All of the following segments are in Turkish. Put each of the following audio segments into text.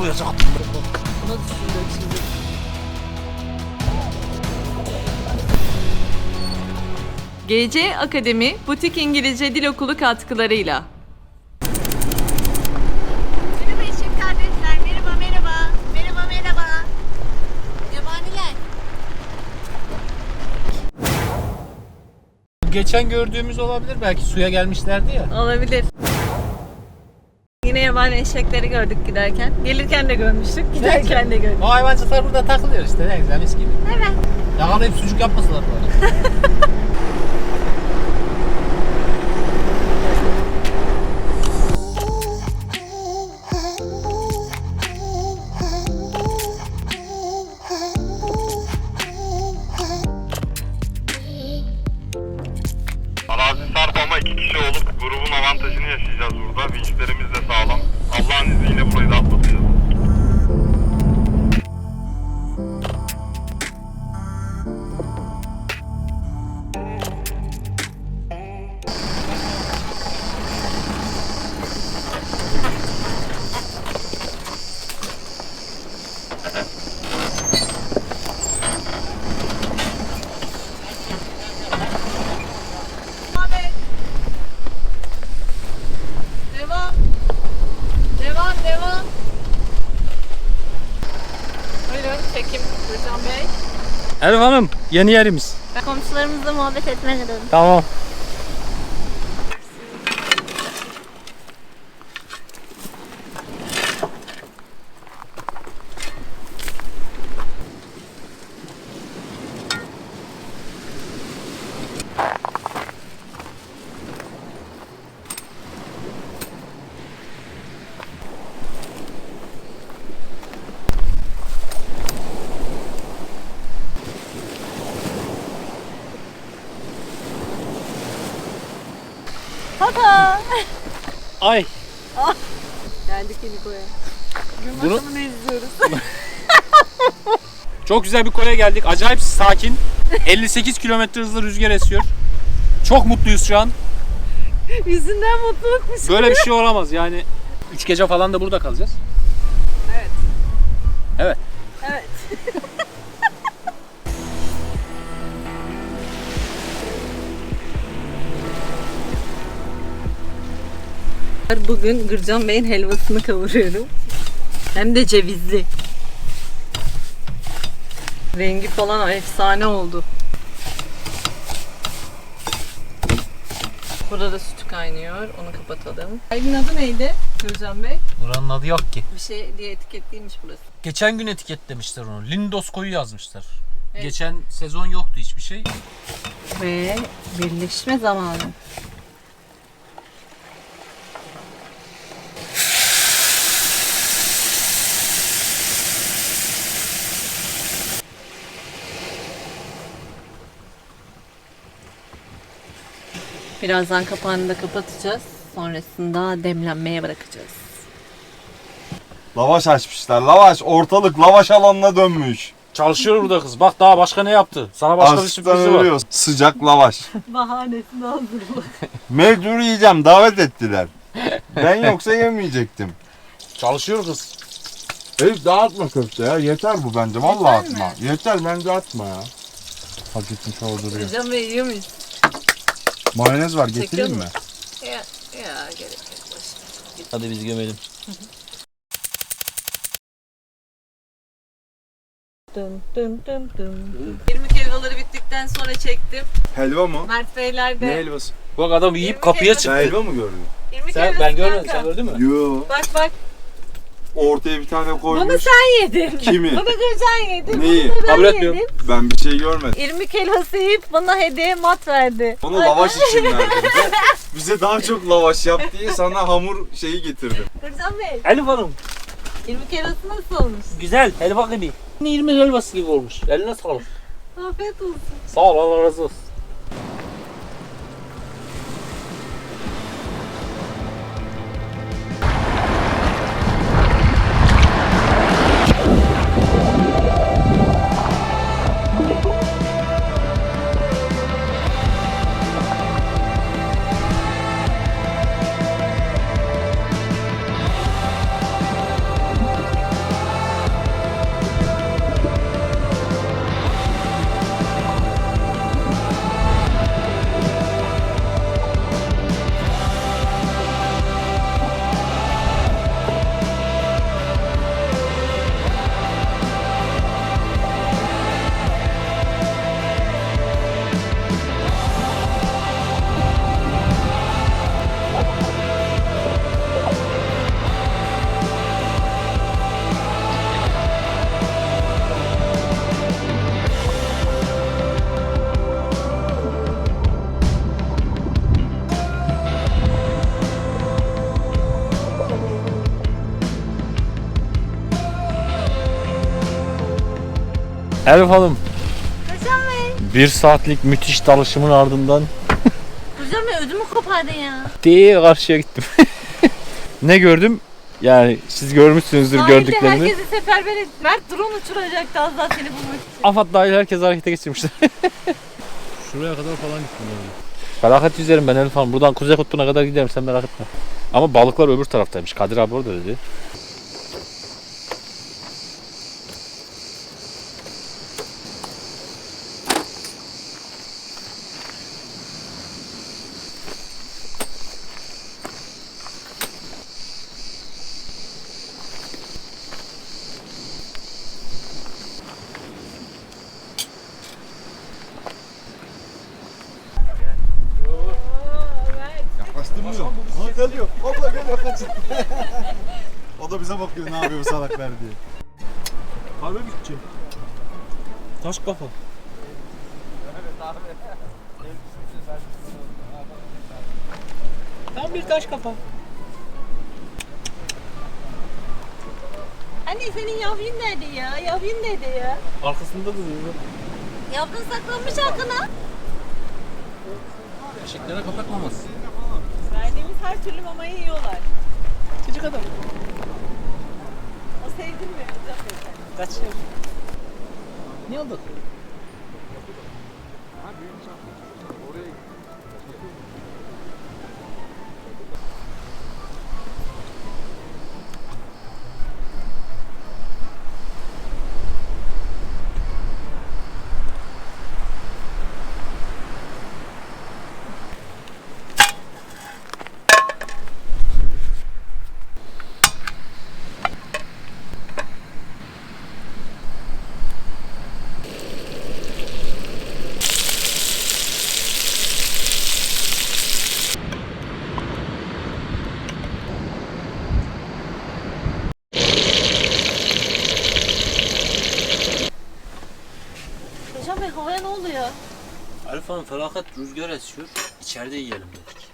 taklayacaktım. Buna düşündüm şimdi. GC Akademi Butik İngilizce Dil Okulu katkılarıyla Merhaba eşek kardeşler. Merhaba merhaba. Merhaba merhaba. Yabaniler. Geçen gördüğümüz olabilir belki suya gelmişlerdi ya. olabilir. Yabani eşekleri gördük giderken. Gelirken de görmüştük, giderken de gördük. O hayvancıklar burada takılıyor işte ne güzel mis gibi. Evet. Yakalayıp sucuk yapmasalar bari. Arazi yeni yerimiz. Komşularımızla muhabbet etmeye gidelim. Tamam. Baba. Ay. Geldik Eniko'ya. Gün Bunu- batımını izliyoruz. Çok güzel bir koya geldik. Acayip sakin. 58 kilometre hızlı rüzgar esiyor. Çok mutluyuz şu an. Yüzünden mutlulukmuş. Böyle bir şey olamaz yani. 3 gece falan da burada kalacağız. Bugün Gürcan Bey'in helvasını kavuruyorum. Hem de cevizli. Rengi falan efsane oldu. Burada da sütü kaynıyor. Onu kapatalım. Evin adı neydi Gürcan Bey? Buranın adı yok ki. Bir şey diye etiketliymiş burası. Geçen gün etiketlemişler onu. Lindos koyu yazmışlar. Evet. Geçen sezon yoktu hiçbir şey. Ve birleşme zamanı. Birazdan kapağını da kapatacağız. Sonrasında demlenmeye bırakacağız. Lavaş açmışlar. Lavaş ortalık lavaş alanına dönmüş. Çalışıyor burada kız. Bak daha başka ne yaptı? Sana başka bir Açlıktan sürprizi var. ölüyoruz. Sıcak lavaş. Bahanesini hazır bu. Mecbur yiyeceğim. Davet ettiler. Ben yoksa yemeyecektim. Çalışıyor kız. Elif dağıtma köfte ya. Yeter bu bence. Vallahi atma. Yeter bence atma ya. Hak etmiş orada duruyor. Bey yiyor muyuz? Mayonez var getireyim mi? Ya, ya gerek yok. Hadi biz gömelim. Dın dın dın dın. 20 helvaları bittikten sonra çektim. Helva mı? Mert Beyler de. helvası? Bak adam yiyip kapıya ederim. Sen çıktı. helva mı gördün? 20 Sen, helvası ben görmedim. kanka. Sen gördün mü? Yo. Bak bak. Ortaya bir tane koymuş. Bunu sen yedin. Kimi? Bunu Gürcan yedi. Neyi? Bunu da ben etmiyorum. yedim. Ben bir şey görmedim. İrmik helvası yiyip bana hediye mat verdi. Onu lavaş için verdim. Bize daha çok lavaş yap diye sana hamur şeyi getirdim. Gürcan Bey, Elif Hanım. irmik helvası nasıl olmuş? Güzel. Helva gibi. 20 helvası gibi olmuş. Eline sağlık. Afiyet olsun. Sağ ol. Allah razı olsun. Elif Hanım Hocam Bey. bir saatlik müthiş dalışımın ardından Hocam Bey ödümü kopardın ya. diye karşıya gittim. ne gördüm? Yani siz görmüşsünüzdür Sahilde gördüklerini. herkesi seferber et. Mert drone uçuracaktı az daha seni bulmak için. Afat dahil herkes harekete geçirmişler. Şuraya kadar falan gittim yani. Felaket yüzerim ben Elif Hanım. Buradan Kuzey Kutbu'na kadar giderim sen merak etme. Ama balıklar öbür taraftaymış. Kadir abi orada dedi. Yaklaştırmıyor. Ama geliyor. Abla geliyor kaçın. Da bakıyor ne yapıyor bu salaklar diye. Harbi gideceğim. Taş kafa. Tam bir taş kafa. Anne senin yavrun nerede ya? Yavrun nerede ya? Arkasında duruyor. Yavrun saklanmış arkana. Eşeklere kapatmamaz. Verdiğimiz her türlü mamayı yiyorlar. Çocuk adam. O sevdirmiyor. Kaç. Ne oldu? Hocam Bey Elif Hanım felaket rüzgar esiyor. İçeride yiyelim dedik.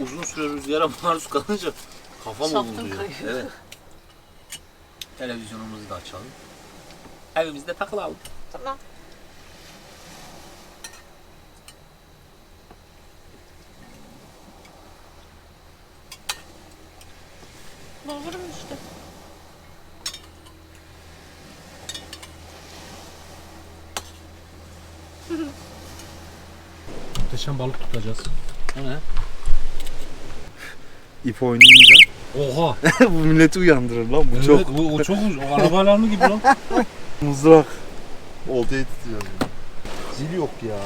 Uzun süre rüzgara maruz kalınca kafam kayıyor. Evet. Televizyonumuzu da açalım. Evimizde takılalım. Tamam. Doldurum işte. Muhteşem balık tutacağız. O ne? İp oynayınca. Oha. bu milleti uyandırır lan bu evet, çok. O, o çok. O araba alarmı gibi lan. Mızrak. Oltayı tutuyor. Zil yok ya.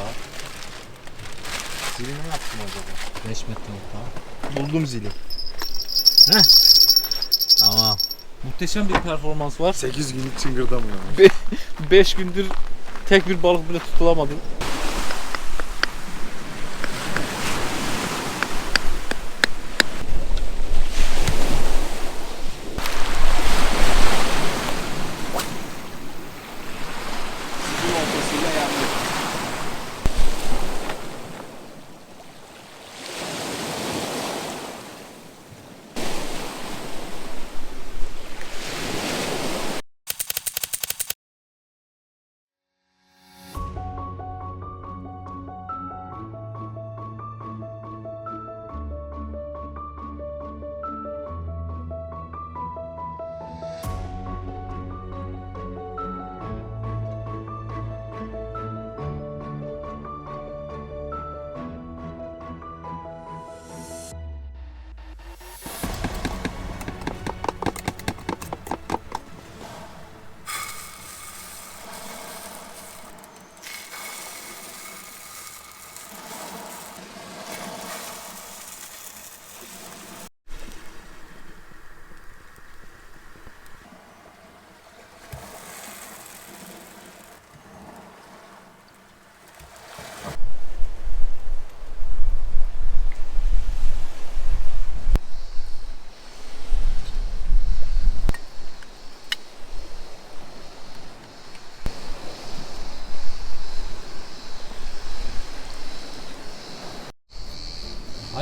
Zili ne yaptım acaba? 5 metre nokta. Buldum zili. Tamam. Muhteşem bir performans var. 8 günlük çıngırdamıyor. 5 gündür tek bir balık bile tutulamadı.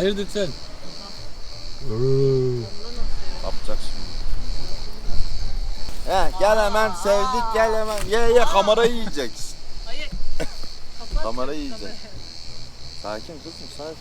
Hayırdır sen? Yapacak şimdi. He, gel hemen sevdik gel hemen. Ye ye kamerayı yiyeceksin. Hayır. kamerayı yiyeceksin. Sakin kızım sakin.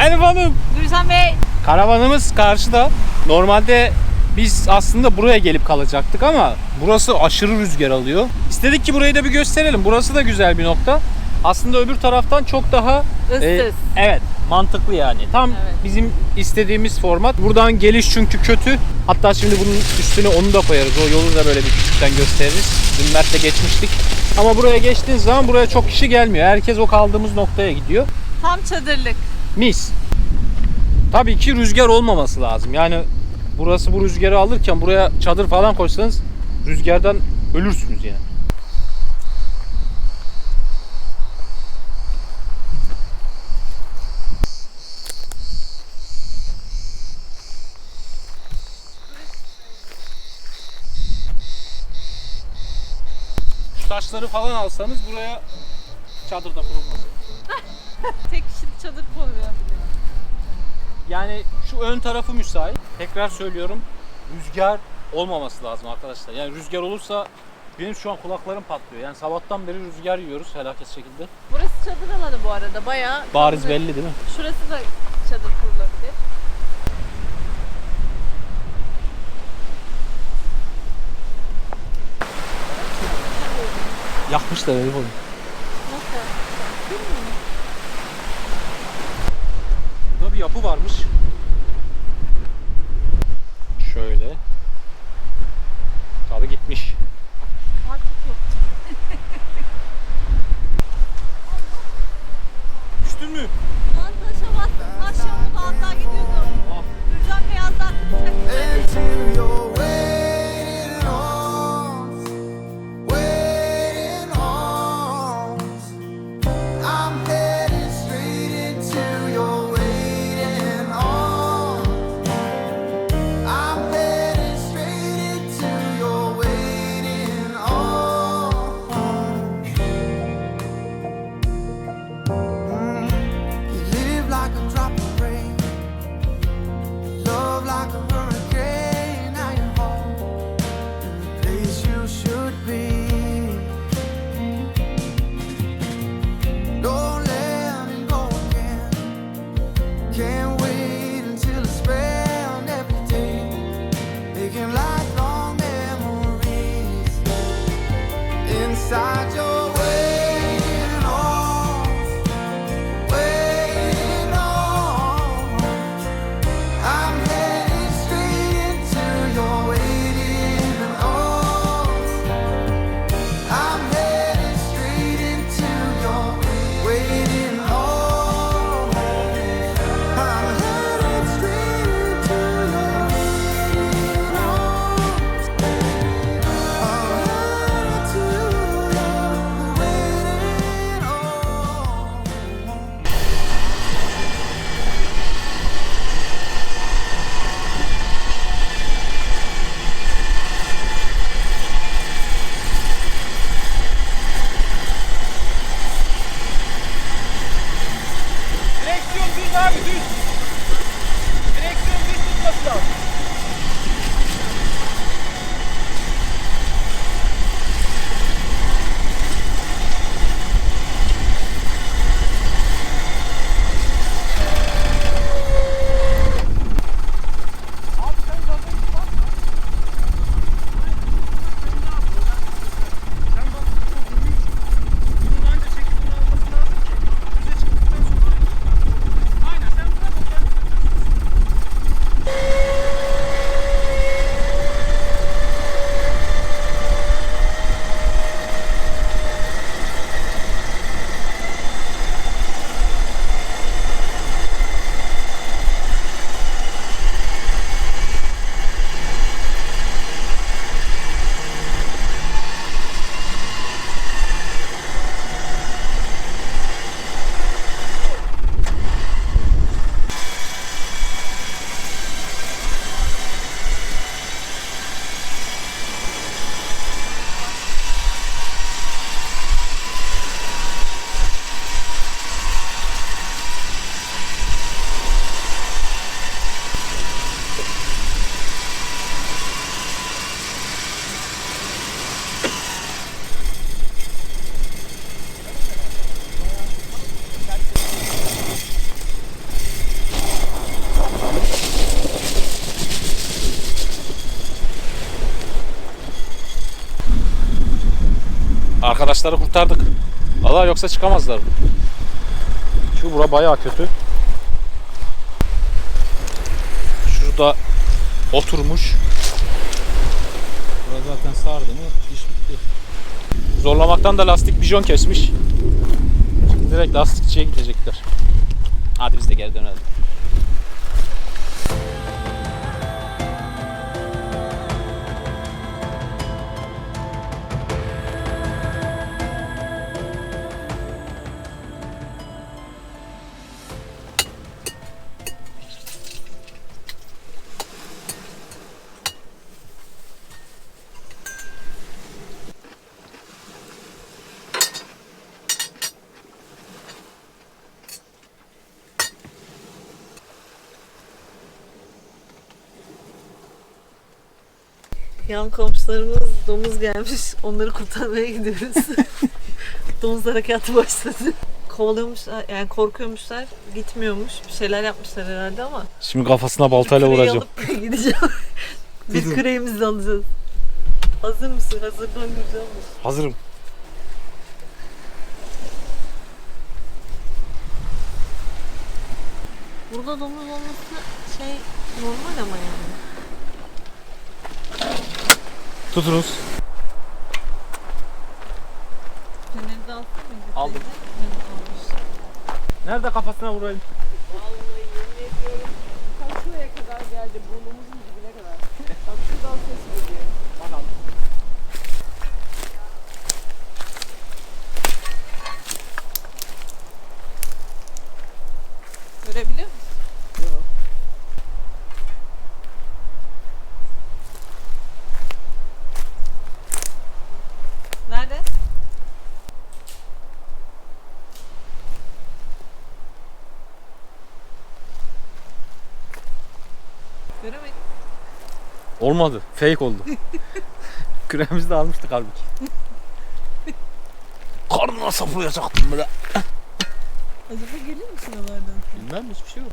Elif Hanım. Gülşen Bey. Karavanımız karşıda. Normalde biz aslında buraya gelip kalacaktık ama burası aşırı rüzgar alıyor. İstedik ki burayı da bir gösterelim. Burası da güzel bir nokta. Aslında öbür taraftan çok daha Issız. e, evet mantıklı yani. Tam Evet. bizim istediğimiz format. Buradan geliş çünkü kötü. Hatta şimdi bunun üstüne onu da koyarız. O yolu da böyle bir küçükten gösteririz. Dün Mert'le geçmiştik. Ama buraya geçtiğiniz zaman buraya çok kişi gelmiyor. Herkes o kaldığımız noktaya gidiyor. Tam çadırlık. Mis. Tabii ki rüzgar olmaması lazım. Yani burası bu rüzgarı alırken buraya çadır falan koysanız rüzgardan ölürsünüz yani. Şu taşları falan alsanız buraya çadır da kurulmaz. Tek kişilik çadır koyuyor. Yani şu ön tarafı müsait. Tekrar söylüyorum. Rüzgar olmaması lazım arkadaşlar. Yani rüzgar olursa benim şu an kulaklarım patlıyor. Yani sabahtan beri rüzgar yiyoruz felaket şekilde. Burası çadır alanı bu arada. Bayağı. Bariz çadır- belli değil mi? Şurası da çadır kurulabilir. Yakmışlar herif onu. Nasıl? Burada bir yapı varmış. Şöyle. Tabii gitmiş. Arkadaşları kurtardık. Valla yoksa çıkamazlar. Şu bura bayağı kötü. Şurada oturmuş. Bura zaten sardı mı iş bitti. Zorlamaktan da lastik bijon kesmiş. Şimdi direkt lastikçiye gidecekler. Hadi biz de geri dönelim. Yan komşularımız domuz gelmiş. Onları kurtarmaya gidiyoruz. domuz harekatı başladı. Kovalıyormuşlar, yani korkuyormuşlar. Gitmiyormuş. Bir şeyler yapmışlar herhalde ama. Şimdi kafasına baltayla Küreği vuracağım. alıp gideceğim. Bir küreğimizi alacağız. Hazır mısın? Hazırdan gireceğim mi? Hazırım. Burada domuz olması şey normal ama yani. Tutunuz. Feneri de alsın mıydı? Aldım. Nerede kafasına vurayım? Vallahi yemin ediyorum. Şuraya kadar geldi. Burnumuzun dibine kadar. Bak şuradan ses geliyor. Olmadı. Fake oldu. Küremizi de almıştık halbuki. Karnına saplayacaktım böyle. Acaba geliyor mu şuralardan? Bilmem hiçbir şey yok.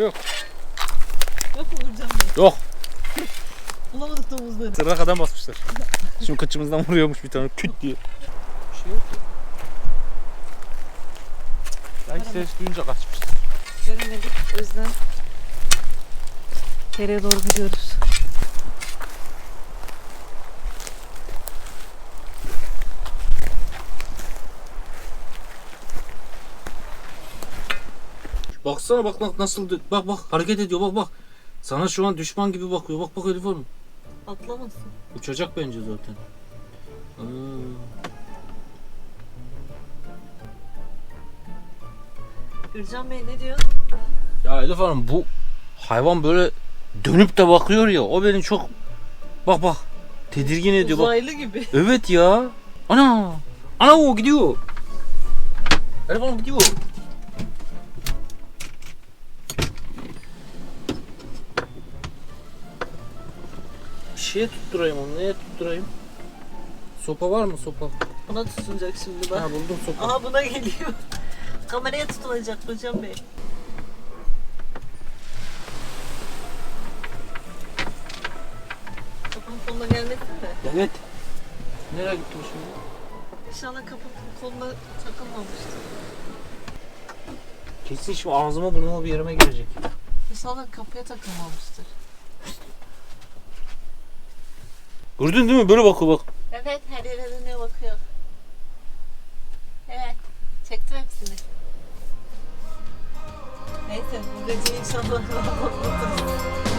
Şey yok. Yok vuracağım ben. Yok. Bulamadık domuzları. Sırra kadar basmışlar. Şimdi kıçımızdan vuruyormuş bir tane küt diye. Bir şey yok. Belki ses duyunca kaçmıştır. Göremedik. O yüzden nereye doğru gidiyoruz. Baksana bak bak nasıl bak bak hareket ediyor bak bak. Sana şu an düşman gibi bakıyor. Bak bak Elif Hanım. Atlamasın. Uçacak bence zaten. Aa, Gürcan Bey ne diyor? Ya Elif Hanım bu hayvan böyle dönüp de bakıyor ya. O beni çok bak bak tedirgin ediyor. Bak. Uzaylı gibi. Evet ya. Ana. Ana o gidiyor. Elif Hanım gidiyor. Şeye tutturayım onu. Neye tutturayım? Sopa var mı sopa? Buna tutunacak şimdi bak. Ha buldum sopa. Aha buna geliyor. Kameraya tutunacak Gürcan Bey. Kapının koluna gelmesin de. Evet. Nereye gitti o şimdi? İnşallah kapının koluna takılmamıştır. Kesin şimdi ağzıma burnuma bir yerime girecek. İnşallah kapıya takılmamıştır. Gördün değil mi? Böyle bakıyor bak. Evet her yere dönüyor bakıyor. Evet. Çektim hepsini. Neyse bu gece inşallah rahat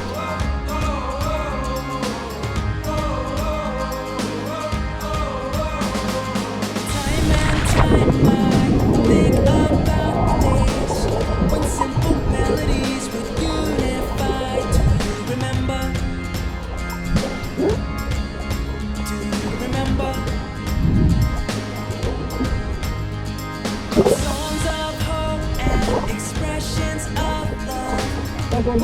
Do you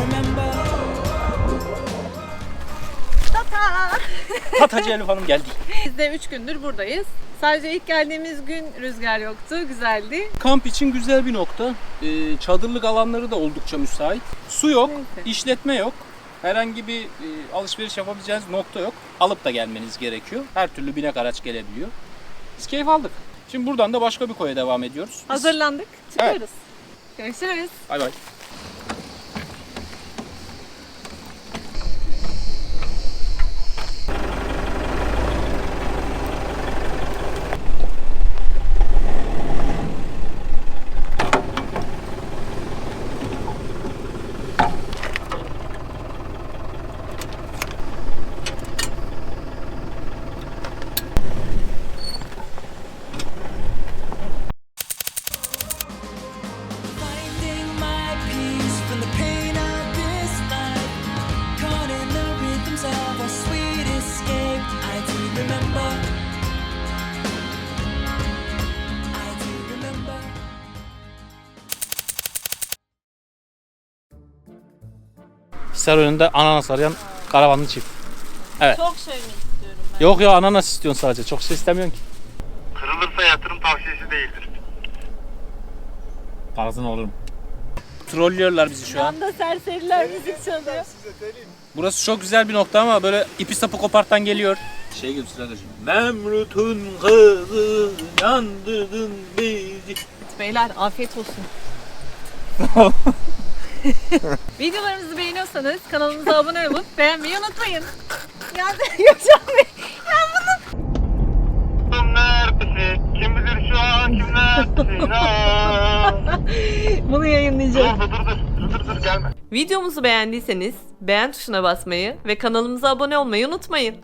remember? Tata! Tatacı Elif Hanım geldi. Biz de 3 gündür buradayız. Sadece ilk geldiğimiz gün rüzgar yoktu. Güzeldi. Kamp için güzel bir nokta. Ee, çadırlık alanları da oldukça müsait. Su yok, Neyse. işletme yok. Herhangi bir e, alışveriş yapabileceğiniz nokta yok. Alıp da gelmeniz gerekiyor. Her türlü binek araç gelebiliyor. Biz keyif aldık. Şimdi buradan da başka bir koya devam ediyoruz. Biz- Hazırlandık. Çıkıyoruz. Görüşürüz. Bay bay. Hisar önünde ananas arayan karavanlı çift. Çok şey mi istiyorum ben? Yok ya ananas istiyorsun sadece. Çok şey istemiyorsun ki. Kırılırsa yatırım tavsiyesi değildir. Parasını alırım. Trollüyorlar bizi şu an. Yanda serseriler müzik çalıyor. Burası çok güzel bir nokta ama böyle ipi sapı kopartan geliyor. Şey gibi sırada şimdi. Memrut'un kızı yandırdın bizi. Beyler afiyet olsun. Videolarımızı beğeniyorsanız kanalımıza abone olup beğenmeyi unutmayın. Ya Gökçen Bey. Kim neredesin? Kim bilir şu an kim neredesin? Aa! Bunu dur yayınlayacağım. dur dur dur dur dur gelme. Videomuzu beğendiyseniz beğen tuşuna basmayı ve kanalımıza abone olmayı unutmayın.